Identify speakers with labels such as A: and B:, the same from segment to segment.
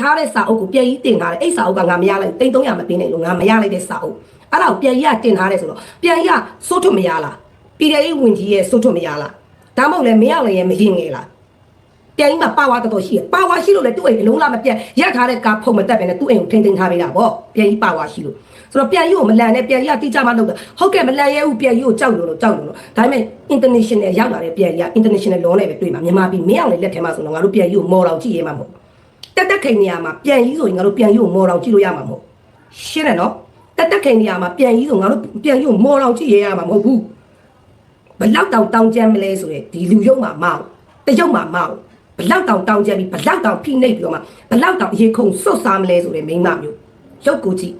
A: ထားတဲ့စာအုပ်ကိုပြန်ကြီးတင်ထားတယ်အဲ့စာအုပ်ကငါမရလိုက်တိန်း300မပေးနိုင်လို့ငါမရလိုက်တဲ့စာအုပ်အဲ့ဒါကိုပြန်ကြီးကတင်ထားတယ်ဆိုတော့ပြန်ကြီးကစိုးထွတ်မရလားပြည်ထောင်ရေးဝင်ကြီးရဲ့စိုးထွတ်မရလားဒါမှမဟုတ်လဲမရလည်းရဲ့မရင်ငယ်လားပြန်ကြီးမှာပါဝါတော်တော်ရှိရပါဝါရှိလို့လေသူ့အိမ်အလုံးလားမပြတ်ရက်ထားတဲ့ကားဖုံမတက်ပဲနဲ့သူ့အိမ်ကိုထိန်းသိမ်းထားပေးတာဗောပြန်ကြီးပါဝါရှိလို့ဆိုတော့ပြန်ကြီးကိုမလန်နဲ့ပြန်ကြီးကတိကျမှလုပ်တာဟုတ်ကဲ့မလန်ရဲဘူးပြန်ကြီးကိုကြောက်လို့လို့ကြောက်လို့လို့ဒါပေမဲ့ international ရောက်လာတဲ့ပြန်ကြီးက international law နဲ့ပဲတွေ့မှာမြန်မာပြည်မင်းအောင်လေလက်ထဲမှာဆိုတော့ငါတို့ပြန်ကြီးကိုမော်တော်ကြည့်ရဲမှာမဟုတ် တက်တက်ခိန်နေရာမှာပြန်ကြီးဆိုရင်ငါတို့ပြန်ကြီးကိုမော်တော်ကြည့်လို့ရမှာမဟုတ်ရှင်းတယ်နော်တက်တက်ခိန်နေရာမှာပြန်ကြီးဆိုငါတို့ပြန်ကြီးကိုမော်တော်ကြည့်ရရမှာမဟုတ်ဘူးဘလောက်တောင်တောင်းကြမ်းမလဲဆိုရယ်ဒီလူရုံမှာမအောင်တရုတ်မှာမအောင်ဘလောက်တောင်တောင်းကြမ်းပြီးဘလောက်တောင်ဖိနှိပ်ပြီးတော့မှဘလောက်တောင်ရေခုန်စွတ်စားမလဲဆိုတဲ့မိန်းမမျိုးရုပ်ကိုကြည့်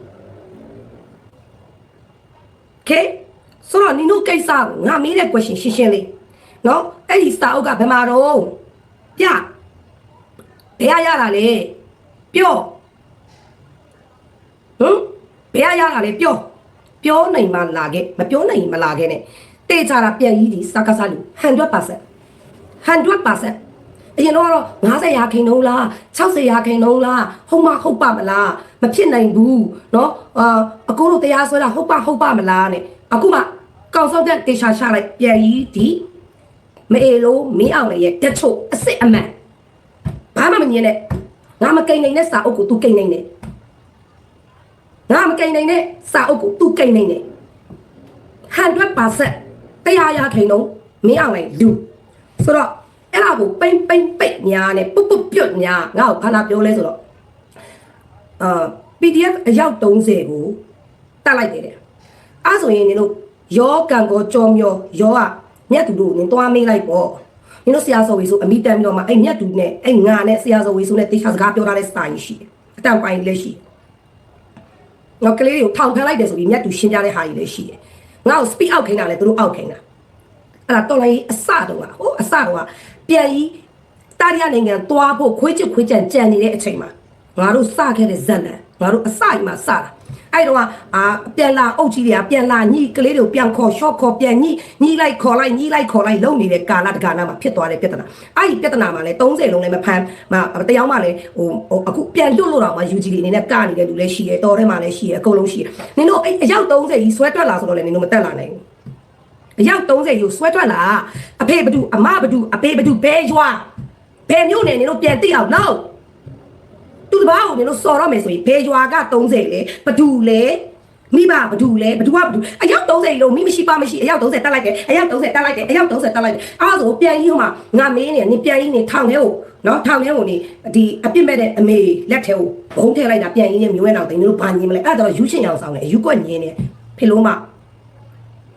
A: ကဲဆိုတော့နင်တို့ကိစ္စကိုငါမေးတဲ့ question ရှင်းရှင်းလေးနော်အဲ့ဒီစာအုပ်ကဘယ်မှာတော့ပြ ဘယ်ရရတာလဲပြောဟမ်ဘယ်ရရတာလဲပြောပြောနိုင်မှလာခဲ့မပြောနိုင်မလာခဲ့နဲ့တေချာတာပြန်ကြီးဒီစကားစားလူ100% 100%အရင်တော့90ရာခိုင်နှုန်းလား60ရာခိုင်နှုန်းလားဟုတ်မဟုတ်ပါမလားမဖြစ်နိုင်ဘူးเนาะအာအကိုတို့တရားဆွဲတာဟုတ်ပါဟုတ်ပါမလားနဲ့အခုမှကောင်စောက်တဲ့တေချာချလိုက်ပြန်ကြီးဒီမအေလို့မင်းအောင်လည်းရဲ့တက်ချို့အစ်စ်အမှန် ဘာမှမမြင်နဲ့ငါမကိန်နိုင်တဲ့စာအုပ်ကို तू ကိန်နိုင်တယ်ငါမကိန်နိုင်တဲ့စာအုပ်ကို तू ကိန်နိုင်တယ်100%တရားရခိုင်တော့မင်းအောင်လိုက်လူဆိုတော့အဲ့ဒါကိုပိမ့်ပိမ့်ပိတ်ညာနဲ့ပုတ်ပုတ်ပြုတ်ညာငါ့ကိုဘာလာပြောလဲဆိုတော့အာ PDF အယောက်30ကိုတတ်လိုက်တယ်တဲ့အဲ့ဆိုရင်နင်တို့ရောကံကောကြောမျောရောကမြတ်သူတို့နင်သွားမေးလိုက်ပေါ့ နင်တို့ဆရာစော်ဝေဆိုအမိတန်ပြီးတော့မှအဲ့မြတ်သူနဲ့အဲ့ငါနဲ့ဆရာစော်ဝေဆိုနဲ့တေချာစကားပြောထားတဲ့စတိုင်ရှိတယ်အတန်ပိုင်းလည်းရှိတယ်ငါကလေးတွေကိုထောင်ခံလိုက်တယ်ဆိုပြီးမြတ်သူရှင်းပြတဲ့ဟာကြီးလည်းရှိတယ်ငါ့ကို speak out ခိုင်းတာလည်းသူတို့အောက်ခိုင်းတာအဲ့ဒါတော်လိုင်းအစတုန်းကဟိုအစတုန်းကပြန်ကြီးတာရီယာနိုင်ငံသွားဖို့ခွေးချစ်ခွေးကြံကြံနေတဲ့အချိန်မှာငါတို့စခဲ့တဲ့ဇက်လန်ငါတို့အစကြီးမှာစတာ အဲ့တော့အာပြန်လာအုတ်ကြီးတွေကပြန်လာညှိကလေးတွေကိုပြန်ခေါ်ရှော့ခေါ်ပြန်ညှိညှိလိုက်ခေါ်လိုက်ညှိလိုက်ခေါ်လိုက်လုံနေတဲ့ကာလတကာနာမှာဖြစ်သွားတဲ့ပြဿနာအဲ့ဒီပြဿနာမှာလည်း30လုံးလည်းမဖမ်းမတယောက်မှလည်းဟိုဟိုအခုပြန်လွတ်လို့တော့မှ UG တွေအနေနဲ့ကနေတဲ့လူလည်းရှိတယ်တော်ထဲမှာလည်းရှိတယ်အကုန်လုံးရှိတယ်နင်တို့အဲ့အယောက်30ကြီးဆွဲတွက်လာဆိုတော့လည်းနင်တို့မတက်လာနိုင်ဘူးအယောက်30ယူဆွဲထွက်လာအဖေဘဒူအမဘဒူအဖေဘဒူဘဲရွာဘဲမျိုးနဲ့နင်တို့ပြန်သိအောင်လောက် သူတပားကိုနင်တို့စော်တော့မယ်ဆိုရင်ဘဲရွာက30လေဘဒူလေမိဘဘဒူလေဘဒူကဘဒူအယောက်30လုံးမိမရှိပါမရှိအယောက်30တက်လိုက်တယ်အယောက်30တက်လိုက်တယ်အယောက်30တက်လိုက်တယ်အားဆိုပြန်ကြီးဟိုမှာငါမင်းနဲ့နင်ပြန်ကြီးနေထောင်ထဲကိုနော်ထောင်ထဲကိုနေဒီအပြစ်မဲ့တဲ့အမေလက်ထဲကိုဘုံထည့်လိုက်တာပြန်ကြီးနဲ့မျိုးဝဲအောင်တင်တို့ဘာညင်းမလဲအဲ့တော့ယူရှင်အောင်ဆောင်တယ်ယူကွက်ညင်းနေဖေလို့မ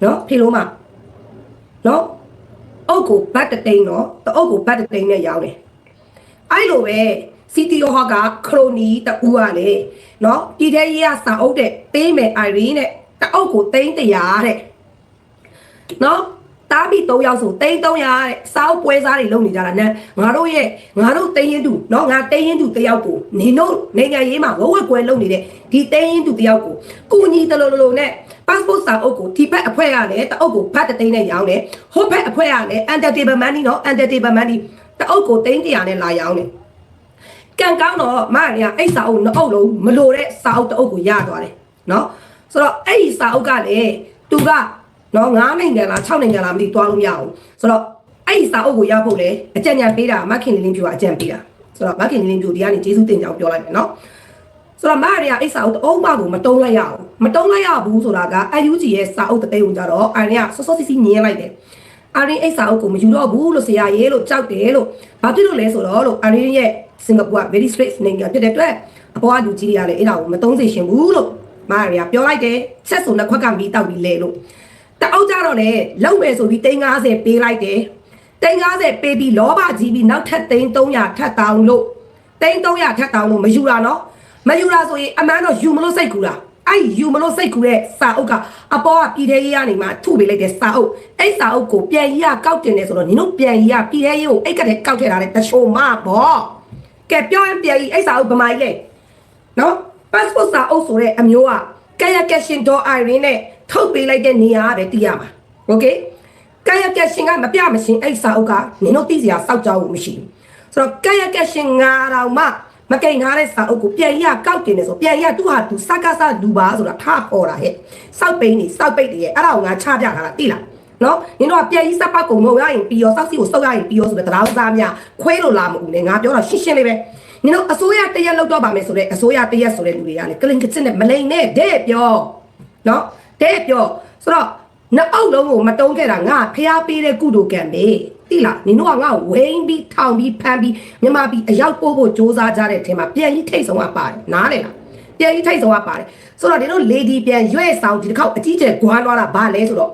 A: နော်ဖေလို့မနော်အုတ်ကိုဘတ်တတိန်နော်တအုတ်ကိုဘတ်တတိန်နဲ့ရောင်းတယ် အဲ့လိုပဲစီတီယိုဟောကခရိုနီတူကလေနော်ဒီတဲ့ရေးကစာအုပ်တဲ့သေးမယ်အိုင်ရီနဲ့တအုတ်ကိုသိန်း100တဲ့နော်တားပြီး3ယောက်ဆိုသိန်း300တဲ့စာအုပ်ပွဲစားတွေလုပ်နေကြတာနဲ့ငါတို့ရဲ့ငါတို့သိန်းရင်တူနော်ငါသိန်းရင်တူတယောက်ကိုနေတို့နိုင်ငံရေးမှာဝဝက်ကွယ်လုပ်နေတဲ့ဒီသိန်းရင်တူတယောက်ကိုကုညီတလို့လို့နဲ့ passport စာအုပ်ကိုဒီဘက်အဖွဲ့ကလည်းတအုပ်ကိုဘတ်တသိန်းနဲ့ရောင်းတယ်ဟိုဘက်အဖွဲ့ကလည်း entertainment money နော် entertainment money တအုပ်ကိုသိန်း100နဲ့လာရောင်းတယ်ကံကောင်းတော့မရရအဲ့စာအုပ်နှစ်အုပ်လုံးမလိုတဲ့စာအုပ်တအုပ်ကိုရသွားတယ်နော်ဆိုတော့အဲ့ဒီစာအုပ်ကလည်းသူကနော်9နိုင်ငံလား6နိုင်ငံလားမသိသွားလို့မရအောင်ဆိုတော့အဲ့ဒီစာအုပ်ကိုရဖို့လေအကြံဉာဏ်ပေးတာမခင်လင်းလင်းပြူကအကြံပေးတာဆိုတော့မခင်လင်းလင်းပြူဒီကနေကျေးဇူးတင်ကြောင်းပြောလိုက်မယ်နော်ဆိုတော့မရရအိစာအုပ်တအုပ်မကိုမတုံးလိုက်ရအောင်မတုံးလိုက်ရဘူးဆိုတာက UG ရဲ့စာအုပ်တသိန်းကိုကြတော့အိုင်ရဆော့ဆော့စီစီညင်းလိုက်တယ် အာရင်းအိစာအုပ်ကိုမယူတော့ဘူးလို့ဆရာရေးလို့ကြောက်တယ်လို့ဘာဖြစ်လို့လဲဆိုတော့လို့အာရင်းရဲ့စင်ကာပူက very straight နိုင်ငံဖြစ်တဲ့အတွက်အပေါ်ကလူကြီးတွေကလည်းအဲ့ဒါကိုမတုံးစေရှင်ဘူးလို့မရရပြောလိုက်တယ်ချက်စုံနှစ်ခွက်ကမီးတောက်ပြီးလဲလို့တအုပ်ကြတော့လေလောက်ပဲဆိုပြီး350ပေးလိုက်တယ်350ပေးပြီးလောဘကြီးပြီးနောက်ထပ်300ထပ်တောင်းလို့300ထပ်တောင်းလို့မယူတာနော်မယူတာဆိုရင်အမှန်တော့ယူမလို့စိတ်ကူတာ အဲ့ယူမလို့စိတ်ကူတဲ့စာအုပ်ကအပေါ်ကပြည်သေးရေးကနေမှထုပေးလိုက်တဲ့စာအုပ်အဲ့စာအုပ်ကိုပြန်ကြီးကကောက်တင်တယ်ဆိုတော့နင်တို့ပြန်ကြီးကပြည်သေးရေးကိုအိတ်ကတည်းကောက်ထည့်ထားတဲ့တချို့မပေါ့ကဲပြောရင်ပြန်ကြီးအဲ့စာအုပ်ဗမာကြီးလေနော် passport စာအုပ်ဆိုတဲ့အမျိုးက kaya caption .irene နဲ့ထုတ်ပေးလိုက်တဲ့နေရာကပဲသိရမှာ okay kaya caption ကမပြမရှင်အဲ့စာအုပ်ကနင်တို့သိစရာစောက်ကြောက်မရှိဘူးဆိုတော့ kaya caption ငါတောင်မှ မကိန်ထားတဲ့စာအုပ်ကိုပြန်ရကောက်တင်နေဆိုပြန်ရသူ့ဟာသူစကားစားလူပါဆိုတာထားပေါ်တာဟဲ့စောက်ပိန်းနေစောက်ပိတ်တွေရဲ့အဲ့ဒါကိုငါချပြထားတာတိလားနော်နင်တို့ကပြန်ကြီးစပ်ပတ်ကုန်မဟုတ်ရရင်ပြီးရောစောက်စီကိုစောက်ရရင်ပြီးရောဆိုတဲ့တရားစားများခွဲလို့လာမဟုတ်နဲ့ငါပြောတာရှင်းရှင်းလေးပဲနင်တို့အစိုးရတရက်လောက်တော့ပါမယ်ဆိုတဲ့အစိုးရတရက်ဆိုတဲ့လူတွေကလည်းကလင်ကချစ်နဲ့မလိန်နဲ့တဲ့ပြောနော်တဲ့ပြောဆိုတော့နှစ်အုပ်လုံးကိုမတုံးခဲ့တာငါဖျားပေးတဲ့ကုတို့ကံပဲ တိလားနင်တို့ကငါဝိန်းပြီးထောင်ပြီးဖမ်းပြီးမြန်မာပြည်အရောက်ပို့ဖို့စ조사ကြတဲ့အထင်မှာပြန်ကြီးထိတ်ဆုံးကပါတယ်နားလေလားပြန်ကြီးထိတ်ဆုံးကပါတယ်ဆိုတော့ဒီတို့လေဒီပြန်ရွဲ့ဆောင်ဒီတစ်ခေါက်အကြီးကျယ်ဂွားသွားတာဘာလဲဆိုတော့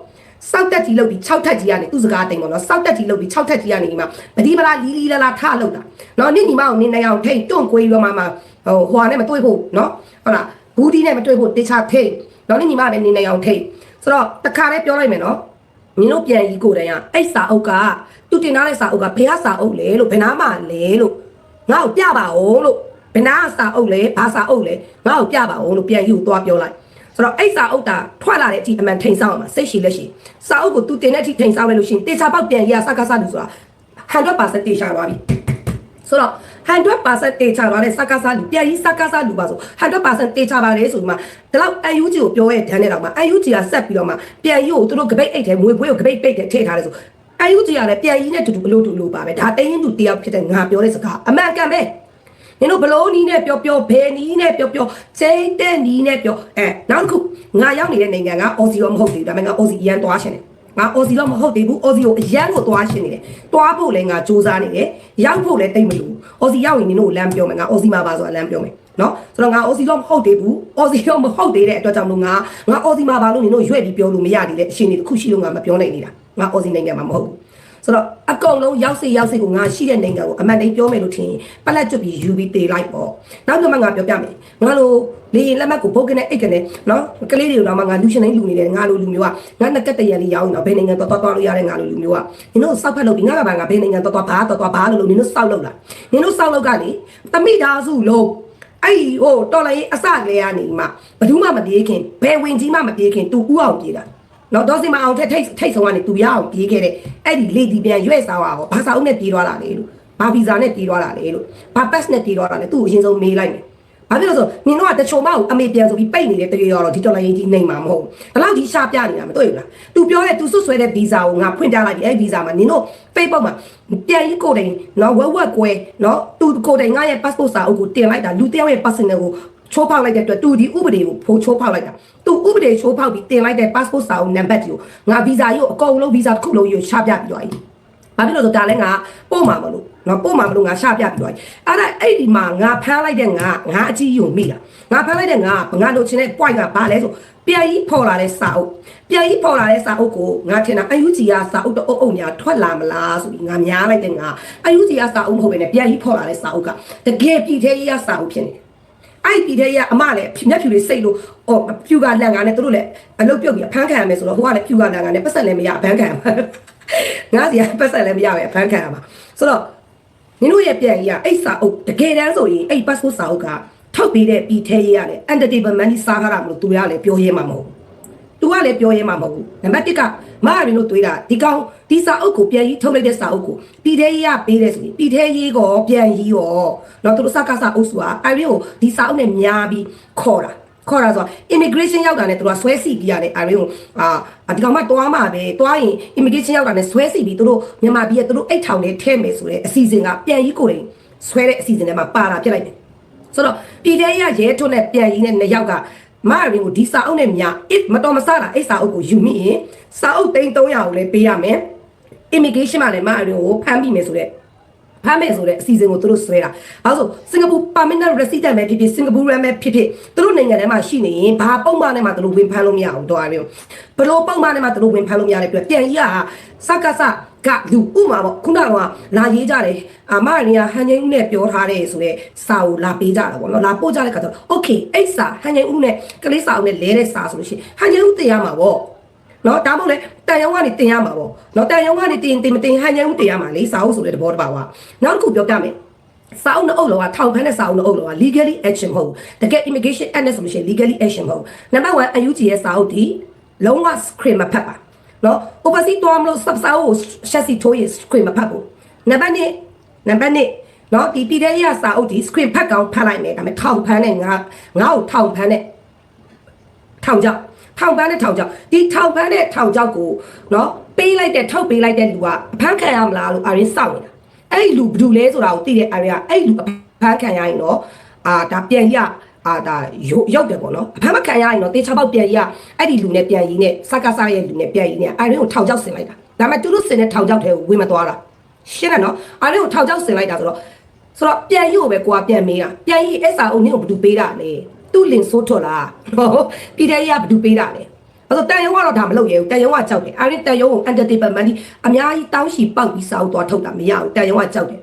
A: စောက်တက်ကြီးလုတ်ပြီး6ထက်ကြီးကနေသူ့စကားတိမ်ပေါ့နော်စောက်တက်ကြီးလုတ်ပြီး6ထက်ကြီးကနေဒီမှာပဒီပလာလီလီလာလာထလုတ်တာနော်နင့်ညီမအောင်နင်းနေအောင်ထိတ်တွန့်ကွေးရောမှမှဟိုဟွာနဲ့မတွေ့ဖို့နော်ဟုတ်လားဘူးဒီနဲ့မတွေ့ဖို့တေချာထိတ်နော်နင့်ညီမပဲနင်းနေအောင်ထိတ်ဆိုတော့တခါလေးပြောလိုက်မယ်နော် မင်းတို့ပြန်ကြီးကိုတည်းကအဲ့စာအုပ်ကသူတင်ထားတဲ့စာအုပ်ကဘယ်ကစာအုပ်လဲလို့ဘယ်နာမှလဲလို့ငါ့ကိုပြပါဦးလို့ဘယ်နာကစာအုပ်လဲဘာစာအုပ်လဲငါ့ကိုပြပါဦးလို့ပြန်ကြီးကိုသွားပြောလိုက်ဆိုတော့အဲ့စာအုပ်တာထွက်လာတဲ့အထိအမှန်ထိန်ဆောင်အောင်စိတ်ရှိလက်ရှိစာအုပ်ကိုသူတင်တဲ့အထိထိန်ဆောင်လိုက်လို့ရှိရင်တေချာပေါက်ပြန်ကြီးကစကားစလူဆိုတာ100%တေချာသွားပြီဆိုတော့ 100%တေချာသွားတဲ့စကားစလူပြန်ကြီးစကားစလူပါဆို100%တေချာပါတယ်ဆိုဒီမှာဒီလောက် UNG ကိုပြောရဲ့ဒန်းတဲ့တော့မှာ UNG ကဆက်ပြီးတော့မှပြန်ကြီးကိုသူတို့ကပိတ်အိတ်ထဲငွေပွေးကိုကပိတ်ပိတ်ထဲထည့်ထားတယ်ဆို UNG ကလည်းပြန်ကြီးနဲ့တူတူဘလို့တူလို့ပါပဲဒါတင်းရင်သူတယောက်ဖြစ်တဲ့ငါပြောတဲ့စကားအမှန်ကန်ပဲနင်တို့ဘလို့နီးနဲ့ပြောပြောဘယ်နီးနဲ့ပြောပြောချိန်တဲ့နီးနဲ့ပြောအဲနောက်တစ်ခုငါရောက်နေတဲ့နိုင်ငံကအော်စီရောမဟုတ်သေးဘူးဒါပေမဲ့ငါအော်စီအရန်သွားရှင်တယ် ငါအော်စီတော့မဟုတ်သေးဘူးအော်စီကိုအရန်ကိုသွားရှင်နေတယ်သွားဖို့လည်းငါစူးစမ်းနေတယ်ရောက်ဖို့လည်းတိတ်မလို့အော်စီရောက်ရင်နင်တို့ကိုလမ်းပြောမယ်ငါအော်စီမှာပါဆိုတာလမ်းပြောမယ်နော်ဆိုတော့ငါအော်စီတော့မဟုတ်သေးဘူးအော်စီတော့မဟုတ်သေးတဲ့အတွက်ကြောင့်လို့ငါငါအော်စီမှာပါလို့နင်တို့ရွက်ပြီးပြောလို့မရသေးတဲ့အရှင်တွေတစ်ခုရှိလို့ငါမပြောနိုင်နေတာငါအော်စီနိုင်ငံမှာမဟုတ်ဘူး ဆိုတော့အကုန်လုံးရောက်စီရောက်စီကိုငါရှိတဲ့နိုင်ငံကိုအမှန်တိုင်းပြောမယ်လို့ထင်ရင်ပလက်ကျွတ်ပြီးယူပြီးတေးလိုက်ပေါ့နောက်တော့မှငါပြောပြမယ်ငါလိုလေရင်လက်မှတ်ကိုပုတ်ကနေအိတ်ကနေနော်ကလေးတွေကိုတော့မှငါလူရှင်တိုင်းလူနေတယ်ငါလိုလူမျိုးကငါနက်ကတရလေးရောင်းတော့ဘယ်နိုင်ငံတော့တော့တော့လို့ရတဲ့ငါလိုလူမျိုးကနင်တို့စောက်ဖက်လို့ပြီးငါကဘာငါဘယ်နိုင်ငံတော့တော့ဘာတော့တော့ဘာလို့လို့နင်တို့စောက်လို့လားနင်တို့စောက်လို့ကလေတမိသားစုလုံးအဲ့ဒီဟိုတော်လိုက်အစကလေးကနေမှဘယ်သူမှမပြေးခင်ဘယ်ဝင်ကြီးမှမပြေးခင်သူဥအောင်ပြေးတာ နော်ဒေါ်စင်မအောင်ထက်ထိတ်ထိတ်ဆုံးကနေသူရအောင်ပြေးခဲ့တဲ့အဲ့ဒီလေဒီပြန်ရွဲ့စားပါဟောဘာစာအုပ်နဲ့ပြေးသွားတာလေလို့ဘာဗီဇာနဲ့ပြေးသွားတာလေလို့ဘာပတ်နဲ့ပြေးသွားတာလေသူ့ကိုအရင်ဆုံးမေးလိုက်မယ်ဘာဖြစ်လို့ဆိုနင်တို့ကတချုံမကိုအမေပြန်ဆိုပြီးပိတ်နေတဲ့တရေရောတော့ဒီတော်လိုင်းကြီးနေမှာမဟုတ်ဘူးဘလောက်ကြီးရှာပြနေတာမတွေ့ဘူးလား तू ပြောတဲ့ तू ဆွဆွဲတဲ့ဗီဇာကိုငါဖွင့်ပြလိုက်ပြီအဲ့ဗီဇာမှာနင်တို့ Facebook မှာပြန်ကြီးကိုယ်တိုင်နော်ဝက်ဝက်ကွဲနော် तू ကိုယ်တိုင်ငါရဲ့ passport စာအုပ်ကိုတင်လိုက်တာလူတယောက်ရဲ့ personal ကို ချိုးဖောက်လိုက်တဲ့အတွက် तू ဒီဥပဒေကိုဖိုးချိုးဖောက်လိုက်တာ तू ဥပဒေချိုးဖောက်ပြီးတင်လိုက်တဲ့ passport စာအုပ်နံပါတ်ကိုငါဗီဇာကြီးကိုအကုန်လုံးဗီဇာတစ်ခုလုံးယူချပြပြီးတော့အဲ့ဘာဖြစ်လို့ဆိုဒါလဲငါပို့မှာမလို့နော်ပို့မှာမလို့ငါရှာပြပြီးတော့အဲ့ဒါအဲ့ဒီမှာငါဖမ်းလိုက်တဲ့ငါငါအကြီးယုံမိတာငါဖမ်းလိုက်တဲ့ငါငါတို့ချင်းတဲ့ point ကဘာလဲဆိုပြန်ကြီးဖော်လာတဲ့စာအုပ်ပြန်ကြီးဖော်လာတဲ့စာအုပ်ကိုငါထင်တာအယူကြီးကစာအုပ်တော့အုပ်အုပ်များထွက်လာမလားဆိုပြီးငါများလိုက်တဲ့ငါအယူကြီးကစာအုပ်မဟုတ်ဘဲနဲ့ပြန်ကြီးဖော်လာတဲ့စာအုပ်ကတကယ်ပြည်သေးကြီးကစာအုပ်ဖြစ်နေတယ် အဲ့ဒီပြည်သေးကြီးကအမလည်းမျက်ဖြူလေးစိတ်လို့ဟောဖြူကလန်ကနဲ့သူတို့လည်းအလုပ်ပြုတ်ပြီးဖမ်းခံရမယ်ဆိုတော့ဟိုကလည်းဖြူကလန်ကနဲ့ပတ်ဆက်လည်းမရဖမ်းခံရမှာငါစီကပတ်ဆက်လည်းမရပဲဖမ်းခံရမှာဆိုတော့နင်တို့ရဲ့ပြန်ကြီးကအဲ့စာအုပ်တကယ်တမ်းဆိုရင်အဲ့ passport စာအုပ်ကထောက်ပေးတဲ့ပြည်သေးကြီးရတယ် entertainment money စားထားတာမလို့သူရလည်းပြောရဲမှာမဟုတ်ဘူး သူကလည်းပြောရဲမှာမဟုတ်ဘူးနံပါတ်1ကမရရင်တို့တွေးတာဒီကောင်ဒီစာအုပ်ကိုပြန်ကြီးထုတ်လိုက်တဲ့စာအုပ်ကိုပြည်သေးကြီးကပေးတယ်ဆိုရင်ပြည်သေးကြီးကောပြန်ကြီးရောတော့သူတို့စကားစာအုပ်စုကအိုင်ရီကိုဒီစာအုပ်နဲ့များပြီးခေါ်တာခေါ်တာဆိုတော့ immigration ရောက်တာနဲ့သူကဆွဲစီပြီးရတယ်အာရီကိုအာဒီကောင်မှတွားမှာပဲတွားရင် immigration ရောက်တာနဲ့ဆွဲစီပြီးသူတို့မြန်မာပြည်ကသူတို့အိတ်ထောင်နဲ့ထဲမယ်ဆိုတဲ့အစီအစဉ်ကပြန်ကြီးကိုယ်တိုင်ဆွဲတဲ့အစီအစဉ်ထဲမှာပါတာဖြစ်လိုက်တယ်ဆိုတော့ပြည်ထဲရရဲထွန်းနဲ့ပြန်ကြီးနဲ့နှစ်ယောက်က မရင်းကိုဒီစာအုပ်နဲ့မြ if မတော်မဆတာအဲ့စာအုပ်ကိုယူမိရင်စာအုပ်သိန်း300ကိုလည်းပေးရမယ် immigration မှာလည်းမရင်းကိုဖမ်းပြီးမယ်ဆိုတဲ့ ဖမ်းမယ်ဆိုတဲ့အစီအစဉ်ကိုသူတို့ဆွဲတာ။အဲဆိုစင်ကာပူ permanent resident ပဲဖြစ်ဖြစ်စင်ကာပူ ram ပဲဖြစ်ဖြစ်သူတို့နိုင်ငံထဲမှာရှိနေရင်ဘာပုံမှန်နဲ့မှသူတို့ဝင်ဖမ်းလို့မရဘူးတော့အဲ့လိုဘလို့ပုံမှန်နဲ့မှသူတို့ဝင်ဖမ်းလို့မရတဲ့အတွက်ပြန်ကြီးကစကားစကလူဥမာပေါ့ခုနကလာရေးကြတယ်အာမရင်းကဟန်ငိမ့်ဦးနဲ့ပြောထားတယ်ဆိုတော့စာကိုလာပေးကြတာပေါ့နော်လာပို့ကြတဲ့ခါကျတော့ okay အဲ့စာဟန်ငိမ့်ဦးနဲ့ကလေးစာအုပ်နဲ့လဲတဲ့စာဆိုလို့ရှိရင်ဟန်ငိမ့်ဦးတင်ရမှာပေါ့ နော်ဒါမှမဟုတ်လေတန်ရုံကနေတင်ရမှာပေါ့နော်တန်ရုံကနေတင်တင်မတင်ဟန်ရုံတင်ရမှာလေစာအုပ်ဆိုတဲ့သဘောတဘာဝနောက်တစ်ခုပြောပြမယ်စာအုပ်နှုတ်လောကထောင်ဖမ်းတဲ့စာအုပ်နှုတ်လောက legally action မဟုတ်တကယ် immigration act နဲ့ဆိုလို့ရှိရင် legally action မဟုတ်နံပါတ်1 UG ရဲ့စာအုပ်ဒီလုံးဝ screen မဖတ်ပါနော် overseas တွားမလို့ sub စာအုပ်ကို chassis ထိုးရင် screen မဖတ်ဘူးနံပါတ်2နံပါတ်2နော်ဒီပြည်တဲ့ရစာအုပ်ဒီ screen ဖတ်ကောင်းဖတ်လိုက်မယ်ဒါပေမဲ့ထောင်ဖန်းနဲ့ငါငါ့ကိုထောင်ဖန်းနဲ့ထောင်ကြောက် ထောင်ပန်းနဲ့ထောင်ကြောက်ဒီထောင်ပန်းနဲ့ထောင်ကြောက်ကိုနော်ပေးလိုက်တဲ့ထုတ်ပေးလိုက်တဲ့လူကအဖမ်းခံရမလားလို့အာရင်းစောင့်နေတာအဲ့ဒီလူဘယ်သူလဲဆိုတာကိုသိတဲ့အာရင်းကအဲ့ဒီလူအဖမ်းခံရရင်တော့အာဒါပြန်ရအာဒါရုပ်တယ်ပေါ့နော်အဖမ်းမခံရရင်တော့တေချာပေါက်ပြန်ရအဲ့ဒီလူနဲ့ပြန်ရင်းနဲ့စကားစားရဲ့လူနဲ့ပြန်ရင်းနဲ့အာရင်းကိုထောင်ကြောက်ဆင်လိုက်တာဒါပေမဲ့သူတို့ဆင်တဲ့ထောင်ကြောက်တဲ့ကိုဝင်မသွားတာရှင်းတယ်နော်အာရင်းကိုထောင်ကြောက်ဆင်လိုက်တာဆိုတော့ဆိုတော့ပြန်ရုပ်ပဲကိုကပြန်မေးတာပြန်ရီအဲ့စာအုပ်နင်းကိုဘယ်သူပေးတာလဲ သူ့လင်ဆိုးထွတ်လားဟုတ်ပြည်တဲ့ရကဘယ်သူပေးတာလဲအဲ့တော့တန်ရုံကတော့ဒါမလုပ်ရဘူးတန်ရုံကကြောက်တယ်အာရင်တန်ရုံကို entertainment ဒီအများကြီးတောင်းရှိပောက်ပြီးစာအုပ်သွားထုတ်တာမရဘူးတန်ရုံကကြောက်တယ်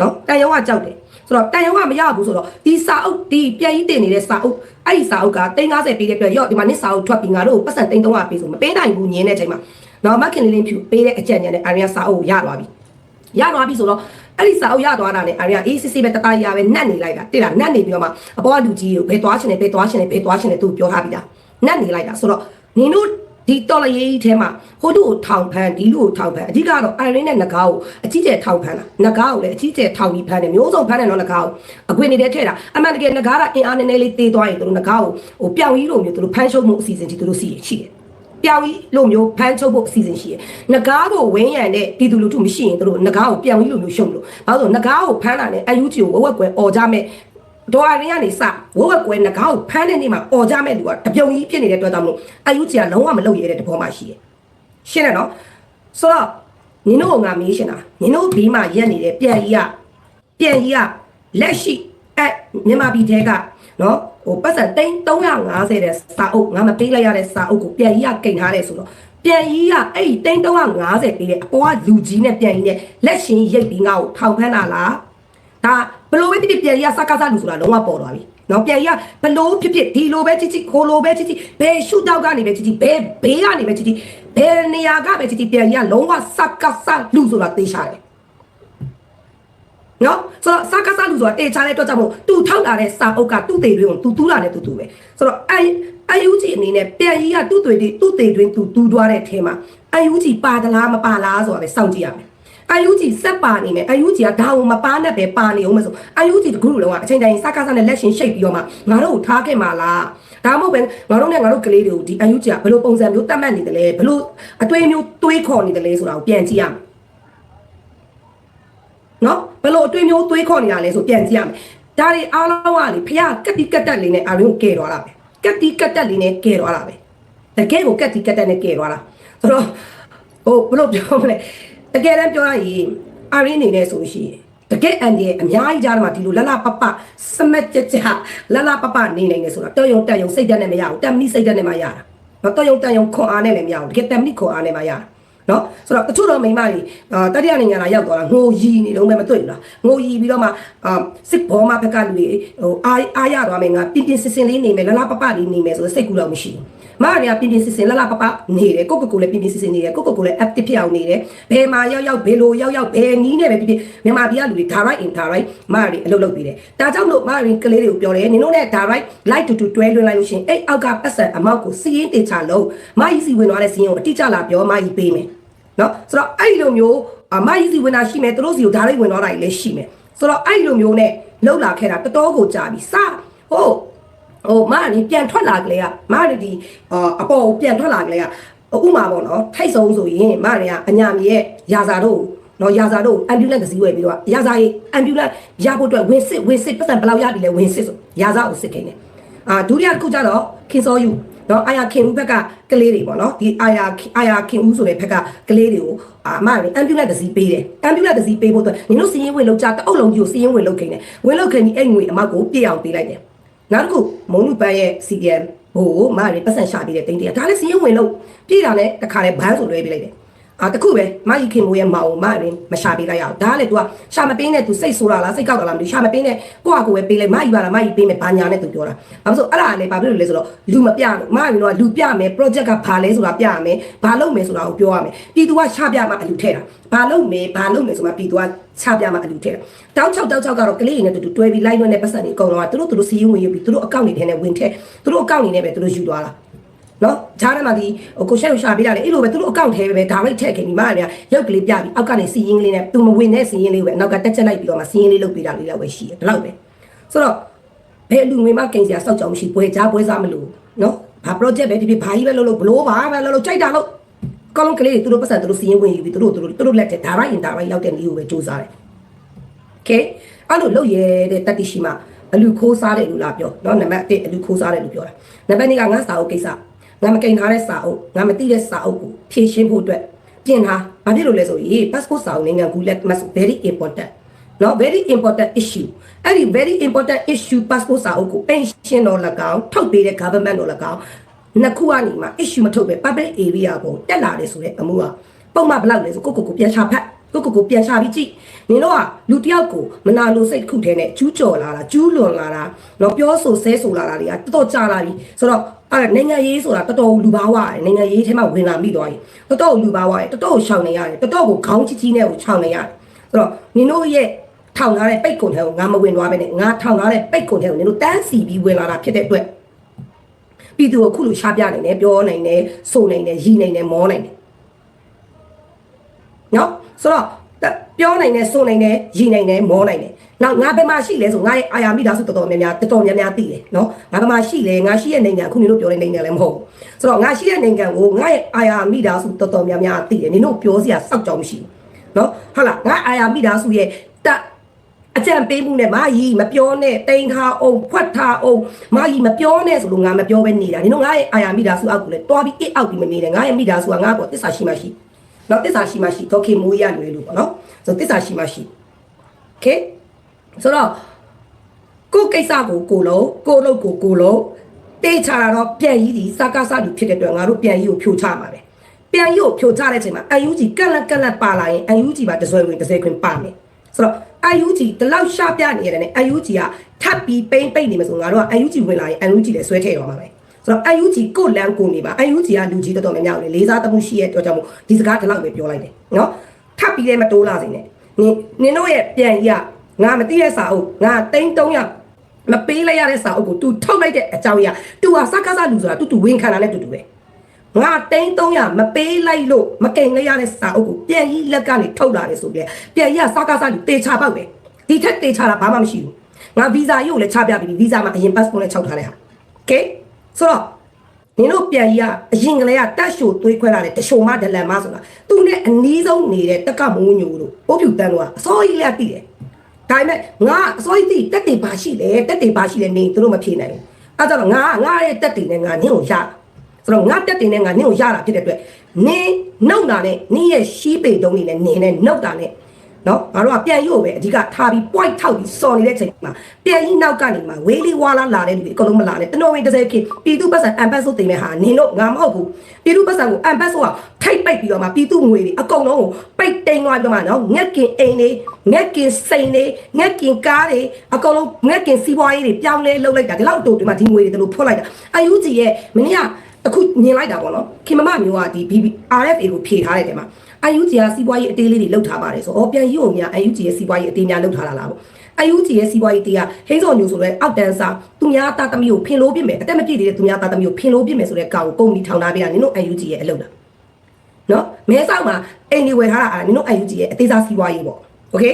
A: နော်တန်ရုံကကြောက်တယ်ဆိုတော့တန်ရုံကမရဘူးဆိုတော့ဒီစာအုပ်ဒီပြန်ကြီးတင်နေတဲ့စာအုပ်အဲ့ဒီစာအုပ်က350ပေးတဲ့ပြရော့ဒီမှာနစ်စာအုပ်ထွက်ပြီးငါတို့ပတ်စံ300ပေးဆိုမပေးနိုင်ဘူးညင်းတဲ့အချိန်မှာနော်မခင်လေးလေးဖြူပေးတဲ့အကြံဉာဏ်နဲ့အာရင်ကစာအုပ်ကိုရသွားပြီရသွားပြီဆိုတော့ အဲ့ဒီစာအုပ်ရသွားတာနဲ့အာရီကအေးစစ်စစ်ပဲတတရပဲနှက်နေလိုက်တာတိလားနှက်နေပြီးတော့မှအပေါ်ကလူကြီးကိုဘယ်သွားချင်လဲဘယ်သွားချင်လဲဘယ်သွားချင်လဲသူပြောထားပြီးသားနှက်နေလိုက်တာဆိုတော့နင်တို့ဒီတော်လရေးထဲမှာဟိုတို့ကိုထောင်ဖန်ဒီလူကိုထောင်ဖန်အဓိကတော့အိုင်ရင်းနဲ့ငကားကိုအကြီးကျယ်ထောင်ဖန်တာငကားကိုလည်းအကြီးကျယ်ထောင်ပြီးဖန်တယ်မျိုးစုံဖန်တယ်နော်ငကားကိုအခွင့်နေတဲ့ထဲတာအမှန်တကယ်ငကားကအင်အားနည်းနည်းလေးတေးသွားရင်တို့ငကားကိုဟိုပြောင်ကြီးလိုမျိုးတို့ဖန်ရှုံးမှုအစီအစဉ်ကြီးတို့စီရှိတယ် ပြောင်ကြီးလိုမျိုးဖမ်းချုပ်ဖို့အစီအစဉ်ရှိတယ်။ငကားကိုဝင်းရံတဲ့ပြည်သူလူထုမရှိရင်တို့ငကားကိုပြောင်ကြီးလိုမျိုးရှုံလို့။ဘာလို့ငကားကိုဖမ်းတာနဲ့အယူကြီးကိုဝက်ဝက်ကွယ်អော်ကြမဲ့ဒေါ်အရင်းကနေစဝက်ဝက်ကွယ်ငကားကိုဖမ်းတဲ့နေ့မှာអော်ကြမဲ့လူကတပြုံကြီးဖြစ်နေတဲ့အတွက်ကြောင့်မလို့အယူကြီးကလုံးဝမလုပ်ရတဲ့တဘောမှရှိတယ်။ရှင်းတယ်နော်။ဆိုတော့နင်တို့ကငါမေးရှင်တာနင်တို့ဘေးမှာရက်နေတဲ့ပြန်ကြီးကပြန်ကြီးကလက်ရှိအဲ့မြန်မာပြည်ထဲက နော်ဟိုပတ်စံသိန်း350တဲ့စာအုပ်ငါမပေးလိုက်ရတဲ့စာအုပ်ကိုပြန်ကြီးကကိန်ထားတယ်ဆိုတော့ပြန်ကြီးကအဲ့ဒီသိန်း350ပေးတဲ့အပေါ်ကလူကြီးနဲ့ပြန်ကြီးနဲ့လက်ရှင်ရိတ်ပြီးငါ့ကိုထောင်ဖမ်းတာလားဒါဘလို့ပဲတိတိပြန်ကြီးကစကားစားလူဆိုတာလုံးဝပေါ်သွားပြီနော်ပြန်ကြီးကဘလို့ဖြစ်ဖြစ်ဒီလိုပဲချစ်ချစ်ခိုလိုပဲချစ်ချစ်ဘယ်ရှုတောက်ကနေပဲချစ်ချစ်ဘယ်ဘေးကနေပဲချစ်ချစ်ဘယ်နေရာကပဲချစ်ချစ်ပြန်ကြီးကလုံးဝစကားစားလူဆိုတာသိရှာတယ် နော်ဆိုတော့စာကစားလူဆိုတာတေချာတဲ့အတွက်ကြောင့်မို့သူထောက်လာတဲ့စာအုပ်ကသူ့သေးတွင်ကိုသူတူးလာတဲ့သူတူပဲဆိုတော့အဲအယူကြီးအနေနဲ့ပြန်ကြီးကသူ့တွေသူ့သေးတွင်သူတူးသွားတဲ့အထဲမှာအယူကြီးပါသလားမပါလားဆိုတာပဲစောင့်ကြည့်ရမယ်အယူကြီးစက်ပါနေမယ်အယူကြီးကဒါအောင်မပါနဲ့ပဲပါနေအောင်မဆိုအယူကြီးတကူလုံးကအချိန်တိုင်းစကားစားနဲ့လက်ရှင်ရှိတ်ပြီးတော့မှငါတို့ကိုထားခဲ့မှာလားဒါမှမဟုတ်ပဲငါတို့နဲ့ငါတို့ကလေးတွေကိုဒီအယူကြီးကဘယ်လိုပုံစံမျိုးတတ်မှတ်နေတယ်လဲဘယ်လိုအတွေးမျိုးတွေးခေါ်နေတယ်လဲဆိုတာကိုပြန်ကြည့်ရမယ် နော်ဘယ်လိုအတွေ့မျိုးသွေးခေါ်နေတာလဲဆိုပြန်ကြည့်ရမယ်ဒါတွေအားလုံးကလေဖះကက်တီကက်တက်လေးနဲ့အာရုံကဲသွားတာပဲကက်တီကက်တက်လေးနဲ့ကဲသွားတာပဲတကယ်ကိုကက်တီကက်တက်နဲ့ကဲသွားတာဆိုတော့ဟိုဘယ်လိုပြောမလဲတကယ်တမ်းပြောရရင်အာရင်းနေနေဆိုရှိရင်တကယ်အန်ဒီရဲ့အများကြီးကြားထဲမှာဒီလိုလလပပစမက်ကြကြလလပပနေနိုင်နေဆိုတာတော်ရုံတက်ရုံစိတ်တက်နဲ့မရဘူးတက်မိစိတ်တက်နဲ့မှရတာနော်တော်ရုံတက်ရုံခွန်အားနဲ့လည်းမရဘူးတကယ်တက်မိခွန်အားနဲ့မှရတာ နော်ဆိုတော့တချို့တော့မိန်းမတွေအာတတိယနိုင်ငံလာရောက်သွားတာငိုရီနေတော့မှမတွေ့ဘူးလားငိုရီပြီးတော့မှအာစစ်ဘောမဘက်ကလူတွေဟိုအားအားရသွားမယ်ငါပြင်းပြင်းစင်စင်လေးနေမယ်လလပပလေးနေမယ်ဆိုတော့စိတ်ကူတော့မရှိဘူးမရပြင်းပြင်းစင်စင်လလပပနေတယ်ကိုကိုကိုလည်းပြင်းပြင်းစင်စင်နေတယ်ကိုကိုကိုလည်း active ဖြစ်အောင်နေတယ်ဘယ်မှာရောက်ရောက်ဘယ်လိုရောက်ရောက်ဘယ်နီးနဲ့ပဲပြင်းပြင်းမြန်မာပြည်ကလူတွေ direct in direct မရအလုပ်လုပ်ပြီးတယ်ဒါကြောင့်လို့မရကလေးတွေကိုပြောတယ်နင်တို့နဲ့ direct light to to တွဲလွှင့်လိုက်လို့ရှင်အဲ့အောက်ကပတ်စံအမောက်ကိုစီးရင်တေချလုံးမကြီးစီဝင်သွားတဲ့စီးရင်ကိုအတိအကျလာပြောမကြီးပေးမယ် နော်ဆိုတော့အဲ့လိုမျိုးအမကြီးစီဝင်တာရှိမယ်သူတို့စီကိုဒါလိုက်ဝင်တော့တာလည်းရှိမယ်ဆိုတော့အဲ့လိုမျိုးနဲ့လှုပ်လာခဲ့တာတတော်ကိုကြာပြီစဟိုဟိုမာရီပြန်ထွက်လာကလေးကမာရီဒီအပေါ်ကိုပြန်ထွက်လာကလေးကဥမာပေါ့နော်ထိုက်ဆုံးဆိုရင်မာရီကအညာမြေရဲ့ယာစာတို့နော်ယာစာတို့အမ်ဘူလန့်ကစီးဝယ်ပြီးတော့ယာစာရေးအမ်ဘူလန့်ရဖို့အတွက်ဝင်စစ်ဝင်စစ်ပတ်စံဘယ်လောက်ရပြီလဲဝင်စစ်ဆိုယာစာကိုစစ်ခိုင်းတယ်အာဒုတိယတစ်ခုကျတော့ခင်စောယူ နော်အာယာခင်ဦးဘက်ကကလေးတွေပေါ့နော်ဒီအာယာအာယာခင်ဦးဆိုတဲ့ဘက်ကကလေးတွေကိုအာမရအမ်ဘူလန့်တစ်စီးပေးတယ်အမ်ဘူလန့်တစ်စီးပေးဖို့အတွက်နင်တို့စီးရင်ဝင်လောက်ကြတအုပ်လုံးကြီးကိုစီးရင်ဝင်လောက်ခိနေဝင်လောက်ခိနေအဲ့ငွေအမောက်ကိုပြည့်အောင်ပေးလိုက်တယ်နောက်တစ်ခုမုံလူပန်းရဲ့ CDM ဟိုမရပတ်စံရှာပြီးတဲ့တင်းတည်းဒါလည်းစီးရင်ဝင်လောက်ပြည်တာနဲ့တခါလဲဘန်းဆိုလွှဲပေးလိုက်တယ် အာတခုပဲမကြီးခင်မိုးရဲ့မောင်မရင်မရှာပေးလိုက်ရအောင်ဒါကလည်း तू ကရှာမပေးနဲ့ तू စိတ်ဆိုးတာလားစိတ်ကောက်တာလားမသိရှာမပေးနဲ့ကိုယ့်အကိုပဲပေးလိုက်မကြီးပါလားမကြီးပေးမယ်ဘာညာနဲ့ तू ပြောတာဘာလို့ဆိုအဲ့ဒါလည်းဘာဖြစ်လို့လဲဆိုတော့လူမပြလို့မရင်တော့လူပြမယ် project ကဘာလဲဆိုတာပြရမယ်ဘာလုပ်မယ်ဆိုတာကိုပြောရမယ်ပြည်သူကရှာပြမှအလူထဲတာဘာလုပ်မယ်ဘာလုပ်မယ်ဆိုမှပြည်သူကချပြမှအလူထဲတာတောက်6တောက်6ကတော့ကလေးတွေနဲ့တူတူတွဲပြီးလိုက်လွှဲတဲ့ပတ်စံတွေအကုန်လုံးကသူတို့သူတို့စီးရင်ဝင်ယူပြီးသူတို့အကောင့်တွေထဲနဲ့ဝင်ထည့်သူတို့အကောင့်တွေနဲ့ပဲသူတို့ယူသွားတာ နော်ဂျားထဲမှာဒီဟိုကိုရှက်ကိုရှာပေးတာလေအဲ့လိုပဲသူတို့အကောင့်ထဲပဲဒါလိုက်ထည့်ခင်ဒီမှာလည်းရုပ်ကလေးပြပြီးအောက်ကနေစီရင်ကလေးနဲ့သူမဝင်တဲ့စီရင်လေးပဲနောက်ကတက်ချက်လိုက်ပြီးတော့မှစီရင်လေးလုပ်ပေးတာလေးတော့ပဲရှိတယ်ဒီလောက်ပဲဆိုတော့ဘယ်လူငွေမှကိန်းစရာစောက်ကြောင်မရှိပွဲကြားပွဲစားမလို့နော်ဘာ project ပဲဖြစ်ဖြစ်ဘာကြီးပဲလုပ်လို့ဘလို့ဘာပဲလုပ်လို့ကြိုက်တာလို့ကောင်းလုံးကလေးတွေသူတို့ပတ်စံသူတို့စီရင်ဝင်ယူပြီးသူတို့သူတို့သူတို့လက်ထဲဒါရိုက်ရင်ဒါရိုက်ရောက်တဲ့နည်းကိုပဲစူးစမ်းတယ် โอเคအဲ့လိုလုပ်ရတဲ့တတိရှိမှအလူခိုးစားတဲ့လူလားပြောเนาะနံပါတ်1အလူခိုးစားတဲ့လူပြောတာနံပါတ်2ကငါစာအုပ်ကိစ္စ ငါမကင်ထားတဲ့စာအုပ်ငါမသိတဲ့စာအုပ်ကိုဖြည့်ရှင်းဖို့အတွက်ပြင်ထားဘာဖြစ်လို့လဲဆိုရင် passport စာအုပ်နိုင်ငံကူလက် must very important နော် very important issue အဲ့ဒီ very important issue passport စာအုပ်ကို pension တော့၎င်းထုတ်ပေးတဲ့ government တော့၎င်းနှစ်ခုကနေမှ issue မထုတ်ပဲ public area ကိုတက်လာတယ်ဆိုတဲ့အမှုကပုံမှန်ဘယ်လောက်လဲဆိုကိုကိုကိုပြန်ချဖတ်ကိုကိုကိုပြန်ချပြီးကြည့်နင်တို့ကလူတယောက်ကိုမနာလိုစိတ်ခုထဲနဲ့ကျူးကျော်လာတာကျူးလွန်လာတာတော့ပြောဆိုဆဲဆိုလာတာတွေကတော်တော်ကြာလာပြီဆိုတော့ အဲ့နိုင်ငံရေးဆိုတာတော်တော်လူဘာဝရတယ်နိုင်ငံရေးထဲမှာဝင်လာမိသွားရင်တော်တော်လူဘာဝရတယ်တော်တော်ရှောင်နေရတယ်တော်တော်ကိုခေါင်းကြီးကြီးနဲ့ကိုခြောင်နေရတယ်ဆိုတော့နင်တို့ရဲ့ထောင်ထားတဲ့ပိတ်ကုန်ထဲကိုငါမဝင်သွားပဲနဲ့ငါထောင်ထားတဲ့ပိတ်ကုန်ထဲကိုနင်တို့တန်းစီပြီးဝင်လာတာဖြစ်တဲ့အတွက်ပြည်သူကိုခုလိုရှားပြနိုင်တယ်ပြောနိုင်တယ်ဆိုနိုင်တယ်ရည်နိုင်တယ်မောနိုင်တယ်နော်ဆိုတော့ ပြောနိုင်တယ်ဆိုနိုင်တယ်ရည်နိုင်တယ်မောနိုင်တယ်နောက်ငါဘယ်မှာရှိလဲဆိုငါရဲ့အာယာမိသားစုတော်တော်များများတော်တော်များများသိတယ်နော်ငါဘယ်မှာရှိလဲငါရှိတဲ့နိုင်ငံအခုနင်တို့ပြောတဲ့နိုင်ငံလည်းမဟုတ်ဘူးဆိုတော့ငါရှိတဲ့နိုင်ငံကိုငါရဲ့အာယာမိသားစုတော်တော်များများသိတယ်နင်တို့ပြောစရာစောက်ကြောင်မရှိဘူးနော်ဟုတ်လားငါအာယာမိသားစုရဲ့တက်အကြံပေးမှုနဲ့မာကြီးမပြောနဲ့တိန်ထားအောင်ဖွက်ထားအောင်မာကြီးမပြောနဲ့ဆိုလို့ငါမပြောဘဲနေတာနင်တို့ငါရဲ့အာယာမိသားစုအောက်ကိုလေတွားပြီးအစ်အောက်ပြီးမနေနဲ့ငါရဲ့မိသားစုကငါ့ကိုတစ္ဆာရှိမှရှိနော်တစ္ဆာရှိမှရှိတော့ခေမိုးရလွယ်လို့ပေါ့နော် ဆိုတစ္ဆာရှိမှရှိ Okay ဆိုတော့ကိုကိစ္စကိုကိုလုံးကိုလုံးကိုကိုလုံးတေးချတာတော့ပြန်ကြီးဒီစကားစလူဖြစ်တဲ့အတွက်ငါတို့ပြန်ကြီးကိုဖြိုချမှာပဲပြန်ကြီးကိုဖြိုချတဲ့အချိန်မှာ UNG ကက်လက်ကက်လက်ပါလာရင် UNG ပါတစွဲဝင်တစွဲခွင်ပါမယ်ဆိုတော့ UNG ဒီလောက်ရှာပြနေရတယ်နဲ့ UNG ကထပ်ပြီးပိမ့်ပိတ်နေမှာဆိုငါတို့က UNG ဝင်လာရင် UNG လည်းဆွဲထည့်ရမှာပဲဆိုတော့ UNG ကိုလမ်းကိုနေပါ UNG ကလူကြီးတော်တော်များများကိုလေးစားသမှုရှိရတဲ့အတွက်ကြောင့်ဒီစကားဒီလောက်ပဲပြောလိုက်တယ်နော် ထပ်ပြီးလည်းမတိုးလာစေနဲ့နင်နင်တို့ရဲ့ပြန်ကြီးကငါမသိတဲ့စာအုပ်ငါတိန်း300မပေးလိုက်ရတဲ့စာအုပ်ကို तू ထုတ်လိုက်တဲ့အကြောင်းအရာ तू ဟာစကားစားလူဆိုတာ तू तू ဝင်ခံတာနဲ့တူတူပဲငါတိန်း300မပေးလိုက်လို့မကိန်လိုက်ရတဲ့စာအုပ်ကိုပြန်ကြီးလက်ကနေထုတ်လာတယ်ဆိုပြပြန်ကြီးကစကားစားလူတေချာပေါက်ပဲဒီထက်တေချာတာဘာမှမရှိဘူးငါဗီဇာရုပ်လည်းချပြပြီးဗီဇာမှာအရင် passport နဲ့ချုပ်ထားတဲ့ဟာ okay ဆိုတော့ နင်တို့ပြန်ကြီးကအရင်ကလေးကတက်ရှိုသွေးခွဲလာတဲ့တရှိုမဒလန်မဆိုတာသူနဲ့အနီးဆုံးနေတဲ့တက်ကမိုးညိုတို့ပိုးဖြူတန်းတို့ကအစိုးရလည်းတည်တယ်ဒါပေမဲ့ငါအစိုးရတည်တက်တယ်ပါရှိလေတက်တယ်ပါရှိလေနေသူတို့မဖြေနိုင်ဘူးအဲဒါတော့ငါငါရဲ့တက်တယ်နဲ့ငါနင့်ကိုရဆိုတော့ငါတက်တယ်နဲ့ငါနင့်ကိုရတာဖြစ်တဲ့အတွက်နင်းနှုတ်တာနဲ့နင်းရဲ့ရှီးပေတုံးနေနဲ့နင်းနဲ့နှုတ်တာနဲ့ နော်ငါတို့ကပြန်ရုပ်ပဲအဓိကထားပြီး point ထောက်ပြီးစော်နေတဲ့ချိန်မှာပြန်ကြီးနောက်ကနေမှဝေးလေးဝါလာလာတဲ့လူတွေအကုန်လုံးမလာနဲ့တနော်ဝင်တစ်စဲဖြစ်ပြည်သူပတ်စံအမ်ဘတ်ဆိုတင်မဲ့ဟာနင်တို့ငါမဟုတ်ဘူးပြည်သူပတ်စံကိုအမ်ဘတ်ဆိုကထိုက်ပိတ်ပြီးတော့မှပြည်သူငွေတွေအကုန်လုံးကိုပိတ်တိန်သွားပြီးတော့မှနော်ငက်ကင်အိမ်တွေငက်ကင်စိန်တွေငက်ကင်ကားတွေအကုန်လုံးငက်ကင်စီးပွားရေးတွေပြောင်းလဲလုပ်လိုက်တာဒီလောက်တူဒီမှာဒီငွေတွေတို့လိုဖွက်လိုက်တာအယူကြီးရဲ့မင်းက အခုမြင်လိုက်တာပေါ့နော်ခင်မမမျိုးကဒီ BB RFA ကိုဖြေထားတဲ့တဲမှာ UNG ကစီးပွားရေးအသေးလေးတွေလှုပ်ထားပါတယ်ဆိုတော့ပြန်ရုံများ UNG ရဲ့စီးပွားရေးအသေးများလှုပ်ထားတာလားပေါ့ UNG ရဲ့စီးပွားရေးတရားဟင်းစော်ညိုဆိုလဲအောက်တန်းစာသူများသားသမီးကိုဖင်လို့ပြစ်မယ်အသက်မပြည့်သေးတဲ့သူများသားသမီးကိုဖင်လို့ပြစ်မယ်ဆိုတဲ့ကောင်ကိုကုမ္ပဏီထောင်ထားပေးတာနင်တို့ UNG ရဲ့အလုပ်လားနော်မဲဆောက်မှာအိမ်တွေဝယ်ထားတာအာနင်တို့ UNG ရဲ့အသေးစားစီးပွားရေးပေါ့โอเค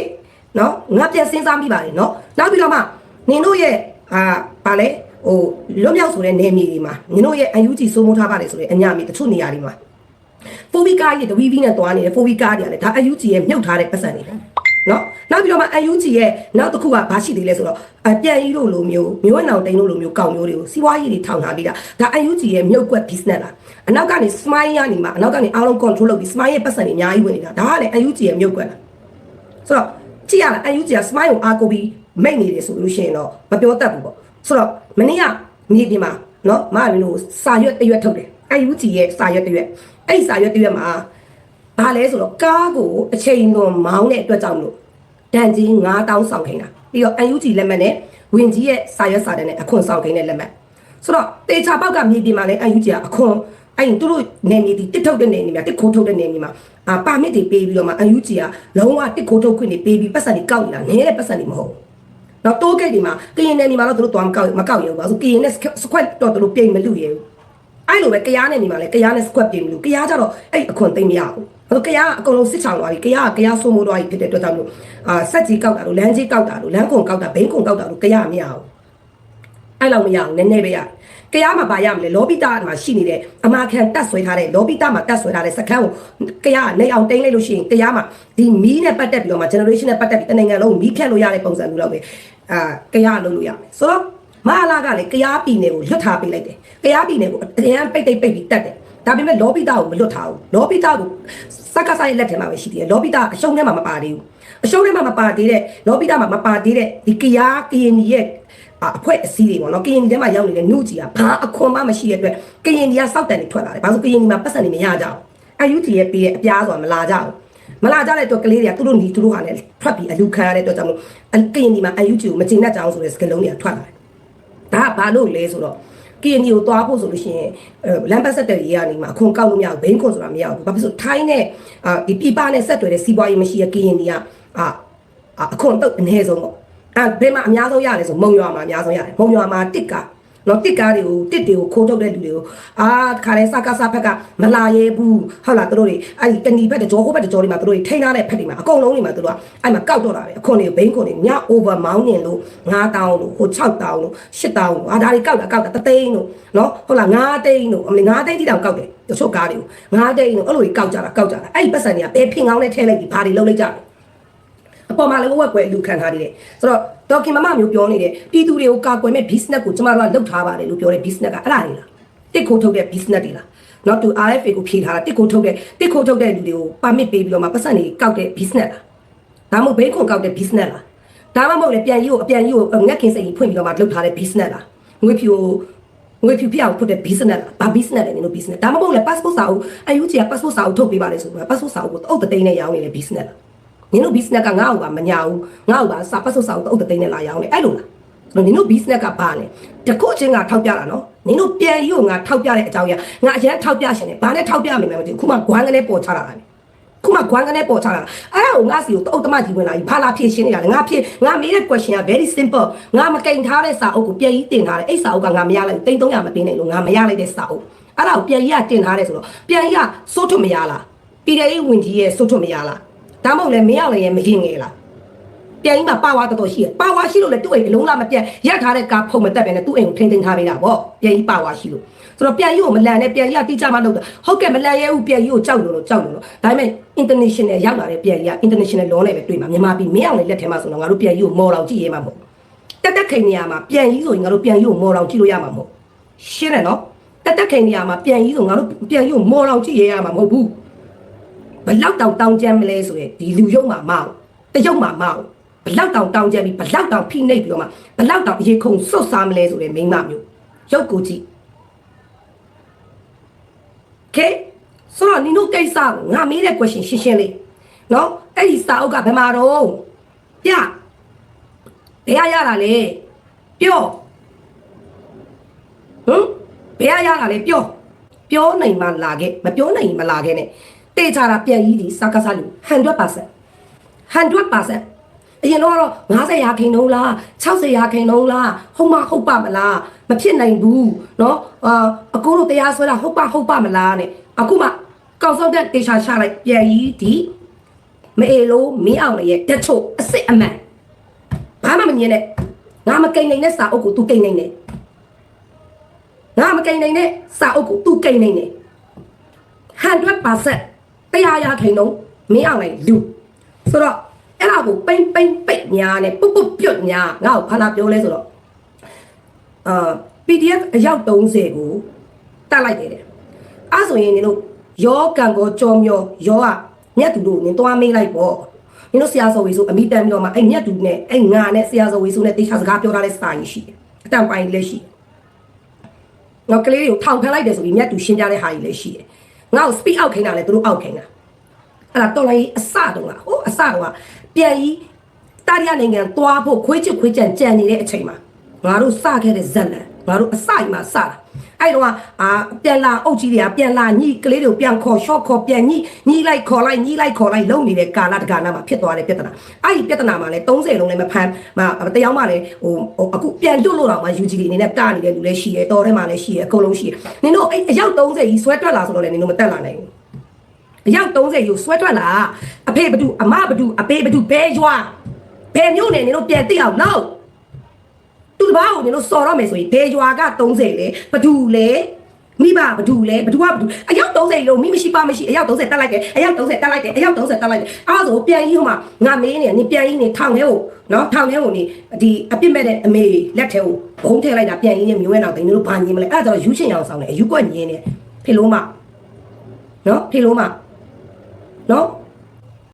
A: နော်ငါပြန်စဉ်းစားမိပါတယ်နော်နောက်ပြီးတော့မှနင်တို့ရဲ့အာဗာလဲ ဟိုလွတ်မြောက်ဆိုတဲ့နေမြေတွေမှာနင်တို့ရဲ့ UNG စိုးမိုးထားပါတယ်ဆိုတဲ့အညာမြေတချို့နေရာတွေမှာဖိုဗီကားကြီးတဝီဗီနဲ့တွားနေတယ်ဖိုဗီကားတွေကလည်းဒါ UNG ရဲ့မြုပ်ထားတဲ့ပတ်စံတွေနော်နောက်ပြီးတော့မှ UNG ရဲ့နောက်တစ်ခုကဘာရှိသေးလဲဆိုတော့အပြန်ကြီးတို့လိုမျိုးမျိုးဝဲနောင်တိန်တို့လိုမျိုးကောင်းမျိုးတွေကိုစီးပွားရေးတွေထောင်ထားပြီးတာဒါ UNG ရဲ့မြုပ်ကွက် business လားအနောက်ကနေ smile ရနေမှာအနောက်ကနေအားလုံး control လုပ်ပြီး smile ရဲ့ပတ်စံတွေအများကြီးဝင်နေတာဒါကလည်း UNG ရဲ့မြုပ်ကွက်လားဆိုတော့ကြည့်ရလား UNG က smile ကိုအားကိုပြီးမိတ်နေတယ်ဆိုလို့ရှိရင်တော့မပြောတတ်ဘူးပေါ့ဆိုတော့ မနေ့ကမြေပြင်မှာနော်မရင်းတို့စာရွက်တရွက်ထုတ်တယ် UNG ရဲ့စာရွက်တရွက်အဲ့ဒီစာရွက်တရွက်မှာဘာလဲဆိုတော့ကားကိုအချိန်လွန်မောင်းတဲ့အတွက်ကြောင့်လို့တန်ကြီး9000ဆောင်ခိုင်းတာပြီးတော့ UNG လက်မှတ်နဲ့ဝင်ကြီးရဲ့စာရွက်စာတမ်းနဲ့အခွန်ဆောင်ခိုင်းတဲ့လက်မှတ်ဆိုတော့တေချာပေါက်ကမြေပြင်မှာလည်း UNG ကအခွန်အဲ့ရင်သူတို့နေနေဒီတစ်ထုတ်တဲ့နေနေမှာတစ်ခိုးထုတ်တဲ့နေနေမှာအာပါမစ်တွေပေးပြီးတော့မှ UNG ကလုံးဝတစ်ခိုးထုတ်ခွင့်တွေပေးပြီးပတ်စံတွေကောက်နေတာနေတဲ့ပတ်စံတွေမဟုတ်ဘူး နောက်တိုးဂိတ်ဒီမှာကရင်နယ်ဒီမှာတော့သူတို့သွားမကောက်မကောက်ရဘူးပါဆိုကရင်နဲ့စခွက်တော့သူတို့ပြင်မလူရဘူးအဲ့လိုပဲကရားနဲ့နေမှာလဲကရားနဲ့ squat ပြင်မလို့ကရားကြတော့အဲ့အခွန်သိမ့်မရဘူးဟိုကရားကအကုန်လုံးစစ်ချောင်သွားပြီကရားကကရားဆိုးမိုးသွားပြီဖြစ်တဲ့အတွက်ကြောင့်မလို့အာဆက်ကြီးကောက်တာလို့လမ်းကြီးကောက်တာလို့လမ်းခွန်ကောက်တာဘိန်းခွန်ကောက်တာလို့ကရားမရဘူးအဲ့လောက်မရဘူးနည်းနည်းပဲရကရားမှာပါရမလဲလောပိတာမှာရှိနေတဲ့အမာခံတက်ဆွဲထားတဲ့လောပိတာမှာတက်ဆွဲထားတဲ့စကန်းကိုကရားကနေအောင်တိမ့်လိုက်လို့ရှိရင်ကရားမှာဒီမီးနဲ့ပတ်သက်ပြီးတော့မှ generation နဲ့ပတ်သက်ပြီးတနိုင်ငံလုံးမီးဖြတ်လို့ရတဲ့ပုံစံမျိုးလောက်ပဲ အာကရားလုံးလို့ရမယ်ဆိုတော့မဟာလာကလည်းကရားပြည်နယ်ကိုလွတ်ထားပေးလိုက်တယ်ကရားပြည်နယ်ကိုအရင်ပိတ်တိတ်ပိတ်ပြီးတက်တယ်ဒါပေမဲ့လောပိတာကိုမလွတ်ထားဘူးလောပိတာကိုစက္ကဆိုင်လက်ထဲမှာပဲရှိသေးတယ်လောပိတာအရှုံးထဲမှာမပါသေးဘူးအရှုံးထဲမှာမပါသေးတဲ့လောပိတာမှာမပါသေးတဲ့ဒီကရားကရင်ကြီးရဲ့အဖွဲ့အစည်းတွေပေါ့နော်ကရင်ကြီးထဲမှာရောက်နေတဲ့နှုတ်ကြီးကဘာအခွန်မှမရှိတဲ့အတွက်ကရင်ကြီးကစောက်တန်တွေထွက်လာတယ်ဘာလို့ကရင်ကြီးမှာပတ်စံတွေမရကြဘူးအယူတီရဲ့ပေးရဲ့အပြားဆိုတာမလာကြဘူး မလာကြတဲ့အတွက်ကလေးတွေကသူတို့ညီသူတို့ဟာလည်းထွက်ပြီးအလူခံရတဲ့အတွက်ကြောင့်မို့ကရင်ကြီးမှာအယူတီကိုမကျင်တတ်ကြအောင်ဆိုတဲ့စကလုံးတွေကထွက်လာတယ်ဒါကဘာလို့လဲဆိုတော့ KNY ကိုသွားဖို့ဆိုလို့ရှိရင်လမ်ဘတ်ဆက်တယ်ရေးကနေမှာအခွန်ကောက်လို့မရဘူးဘိန်းခွန်ဆိုတာမရဘူးဘာဖြစ်လို့ထိုင်းနဲ့အာဒီပြပနဲ့ဆက်တွယ်တဲ့စီးပွားရေးမရှိတဲ့ KNY ကအာအခွန်တော့အနည်းဆုံးပေါ့အဲဘယ်မှာအများဆုံးရလဲဆိုမုံရွာမှာအများဆုံးရတယ်မုံရွာမှာတစ်က နော်တစ်ကားတွေကိုတစ်တွေကိုခိုးထုတ်တဲ့လူတွေကိုအာခါလဲစကားစားဖက်ကမလာရဲဘူးဟုတ်လားသူတို့တွေအဲ့ဒီတဏီဖက်တကြောဟိုဖက်တကြောတွေမှာသူတို့တွေထိန်းထားတဲ့ဖက်တွေမှာအကုန်လုံးတွေမှာသူတို့ကအဲ့မှာကောက်တော့တာပဲအခွန်တွေဘိန်းခွန်တွေည over မောင်းနေလို့9000လို့ဟို6000လို့8000လို့အာဒါတွေကောက်တာကောက်တာတသိန်းလို့နော်ဟုတ်လား9သိန်းလို့အမလီ9သိန်းတိတောင်ကောက်တယ်တချို့ကားတွေကို9သိန်းလို့အဲ့လိုတွေကောက်ကြတာကောက်ကြတာအဲ့ဒီပတ်စံတွေကဘယ်ဖင်ကောင်းနဲ့ထဲလိုက်ပြီးဘာတွေလုပ်လိုက်ကြလဲ အပေါ်မှာလည်းဝက်ကွယ်လူခံထားသေးတယ်ဆိုတော့ဒေါက်ကင်မမမျိုးပြောနေတဲ့ပြည်သူတွေကိုကာကွယ်မဲ့ business ကိုကျမတို့ကလုပ်ထားပါတယ်လို့ပြောတဲ့ business ကအဲ့ဒါတွေလားတစ်ခိုးထုတ်တဲ့ business တွေလားနော်သူ RFA ကိုဖြေထားတာတစ်ခိုးထုတ်တဲ့တစ်ခိုးထုတ်တဲ့လူတွေကို permit ပေးပြီးတော့မှပတ်စံတွေကောက်တဲ့ business လားဒါမှမဟုတ်ဘေးခွန်ကောက်တဲ့ business လားဒါမှမဟုတ်လေပြန်ကြီးကိုအပြန်ကြီးကိုငက်ခင်စိတ်ကြီးဖွင့်ပြီးတော့မှလုပ်ထားတဲ့ business လားငွေဖြူကိုငွေဖြူပြအောင်ဖွင့်တဲ့ business လားဘာ business လဲနင်တို့ business ဒါမှမဟုတ်လေ passport စာအုပ်အယူကြီးက passport စာအုပ်ထုတ်ပေးပါလေဆိုတော့ passport စာအုပ်ကိုအုပ်တသိန်းနဲ့ရောင်းနေတဲ့ business လား နင်တို့ business ကငါ့အောက်ကမညာဘူးငါ့အောက်ကစာပတ်စုပ်စာအုပ်အုပ်တသိန်းနဲ့လာရောင်းနေအဲ့လိုလားနင်တို့ business ကဘာလဲတခုချင်းကထောက်ပြတာနော်နင်တို့ပြန်ယူငါထောက်ပြတဲ့အကြောင်းရငါအရင်ထောက်ပြရှင်တယ်ဘာနဲ့ထောက်ပြမိမှမသိဘူးခုမှဂွမ်းကနေပေါ်ချလာတာခုမှဂွမ်းကနေပေါ်ချလာတာအဲ့ဒါကိုငါစီကိုတုတ်တမကြီးဝင်လာပြီဘာလာဖြည့်ရှင်းနေတာလဲငါဖြည့်ငါမေးတဲ့ question က very simple ငါမကိန်ထားတဲ့စာအုပ်ကိုပြန်ကြီးတင်ထားတယ်အဲ့စာအုပ်ကငါမရလိုက်တိန်300မပေးနိုင်လို့ငါမရလိုက်တဲ့စာအုပ်အဲ့ဒါကိုပြန်ကြီးကတင်ထားတယ်ဆိုတော့ပြန်ကြီးကစိုးထွတ်မရလားပြည်ထောင်ရေးဝင်ကြီးရဲ့စိုးထွတ်မရလား ဒါမှမဟုတ်လေမင်းအောင်လည်းမရင်ငယ်လားပြန်ကြီးမှာပါဝါတော်တော်ရှိရပါဝါရှိလို့လေသူ့အိမ်အလုံးလာမပြတ်ရက်ထားတဲ့ကားဖုံမတက်ပဲနဲ့သူ့အိမ်ကိုထိန်းသိမ်းထားပေးတာဗောပြန်ကြီးပါဝါရှိလို့ဆိုတော့ပြန်ကြီးကိုမလန်နဲ့ပြန်ကြီးကတိကျမှလုပ်တာဟုတ်ကဲ့မလန်ရဲဘူးပြန်ကြီးကိုကြောက်လို့လို့ကြောက်လို့လို့ဒါပေမဲ့ international ရောက်လာတဲ့ပြန်ကြီးက international law နဲ့ပဲတွေ့မှာမြန်မာပြည်မင်းအောင်လည်းလက်ထဲမှာဆိုတော့ငါတို့ပြန်ကြီးကိုမော်တော်ကြည့်ရဲမှာမဟုတ်တက်တက်ခိန်နေရာမှာပြန်ကြီးဆိုရင်ငါတို့ပြန်ကြီးကိုမော်တော်ကြည့်လို့ရမှာမဟုတ်ရှင်းတယ်နော်တက်တက်ခိန်နေရာမှာပြန်ကြီးဆိုငါတို့ပြန်ကြီးကိုမော်တော်ကြည့်ရဲရမှာမဟုတ်ဘူး ဘလောက်တောင်တောင်းကြမ်းမလဲဆိုရင်ဒီလူယုံမှာမအောင်တယုံမှာမအောင်ဘလောက်တောင်တောင်းကြမ်းပြီးဘလောက်တောင်ဖိနှိပ်ပြီးတော့မှဘလောက်တောင်ရေခုံစွတ်စားမလဲဆိုတဲ့မိန်းမမျိုးရုပ်ကိုကြည့်ကဲဆိုတော့နင်တို့ကိစ္စကိုငါမေးတဲ့ question ရှင်းရှင်းလေးနော်အဲ့ဒီစာအုပ်ကဘယ်မှာတော့ပြဘယ်ရရတာလဲပြောဟမ်ဘယ်ရရတာလဲပြောပြောနိုင်မှလာခဲ့မပြောနိုင်မလာခဲ့နဲ့ တေချာတာပြန်ကြီးဒီစကားစားလူ100% 100%အရင်တော့90ရာခိုင်နှုန်းလား60ရာခိုင်နှုန်းလားဟုတ်မဟုတ်ပါမလားမဖြစ်နိုင်ဘူးเนาะအာအကိုတို့တရားဆွဲတာဟုတ်ပါဟုတ်ပါမလားနဲ့အခုမှကောက်စောက်တဲ့တေချာချလိုက်ပြန်ကြီးဒီမအေလို့မင်းအောင်ရဲ့တက်ချို့အစ်စ်အမှန်ဘာမှမမြင်နဲ့ငါမကိန်နိုင်တဲ့စာအုပ်ကို तू ကိန်နိုင်တယ်ငါမကိန်နိုင်တဲ့စာအုပ်ကို तू ကိန်နိုင်တယ်100% တရားရခိုင်တော့မင်းအောင်လိုက်လူဆိုတော့အဲ့ဒါကိုပိမ့်ပိမ့်ပိတ်ညာနဲ့ပုတ်ပုတ်ပြုတ်ညာငါ့ကိုဘာလာပြောလဲဆိုတော့အာ PDF အယောက်30ကိုတတ်လိုက်တယ်တဲ့အဲ့ဆိုရင်နင်တို့ရောကံကိုကြောမျောရောကမြတ်သူတို့နင်သွားမေးလိုက်ပေါ့နင်တို့ဆရာစော်ဝေဆိုအမိတန်ပြီးတော့မှအဲ့မြတ်သူနဲ့အဲ့ငါနဲ့ဆရာစော်ဝေဆိုနဲ့တေချာစကားပြောထားတဲ့စာကြီးရှိတယ်အတန်ပိုင်းလည်းရှိတယ်နော်ကလေးတွေကိုထောင်ခံလိုက်တယ်ဆိုပြီးမြတ်သူရှင်းပြတဲ့ဟာကြီးလည်းရှိတယ် ငါ့ကို speak out ခိုင်းတာလည်းသူတို့အောက်ခိုင်းတာအဲ့ဒါတော်လိုင်းအစတုန်းကဟိုအစတုန်းကပြန်ကြီးတာရီယာနိုင်ငံသွားဖို့ခွေးချစ်ခွေးကြံကြံနေတဲ့အချိန်မှာငါတို့စခဲ့တဲ့ဇက်လန်ငါတို့အစကြီးမှာစတာ အဲ့တော့အာပြန်လာအုပ်ကြီးတွေကပြန်လာညှိကလေးတွေကိုပြန်ခေါ် short ခေါ်ပြန်ညှိညှိလိုက်ခေါ်လိုက်ညှိလိုက်ခေါ်လိုက်လုံနေတဲ့ကာလတကာနာမှာဖြစ်သွားတဲ့ပြဿနာအဲ့ဒီပြဿနာမှာလည်း30လုံးလည်းမဖမ်းမတရားမှလည်းဟိုအခုပြန်လွတ်လို့တော့မှ UGD အနေနဲ့တာနေတဲ့လူလည်းရှိရဲတော်ထဲမှာလည်းရှိရဲအကုန်လုံးရှိရဲနင်တို့အဲ့အယောက်30ကြီးဆွဲတွက်လာဆိုတော့လည်းနင်တို့မတက်လာနိုင်ဘူးအယောက်30ယူဆွဲထွက်လာအဖေဘဒုအမဘဒုအဖေဘဒုဘဲရွာဘဲမျိုးနဲ့နင်တို့ပြန်သိအောင်လောက် သူတပားကိုနင်တို့စော်တော့မယ်ဆိုရင်ဘဲရွာက30လေဘဒုလေမိဘဘဒုလေဘဒုကဘဒုအယောက်30လုံးမိမရှိပါမရှိအယောက်30တက်လိုက်တယ်အယောက်30တက်လိုက်တယ်အယောက်30တက်လိုက်တယ်အားဆိုပြန်ကြီးဟိုမှာငါမေးနေနေပြန်ကြီးနေထောင်ထဲကိုနော်ထောင်ထဲကိုနေဒီအပြစ်မဲ့တဲ့အမေလက်ထဲကိုဘုံထည့်လိုက်တာပြန်ကြီးနေမျိုးဝဲတော့တင်တို့ဘာညင်းမလဲအဲ့ဒါဆိုယူရှင်ရအောင်ဆောင်တယ်အယူကွက်ညင်းနေဖေလို့မနော်ဖေလို့မနော်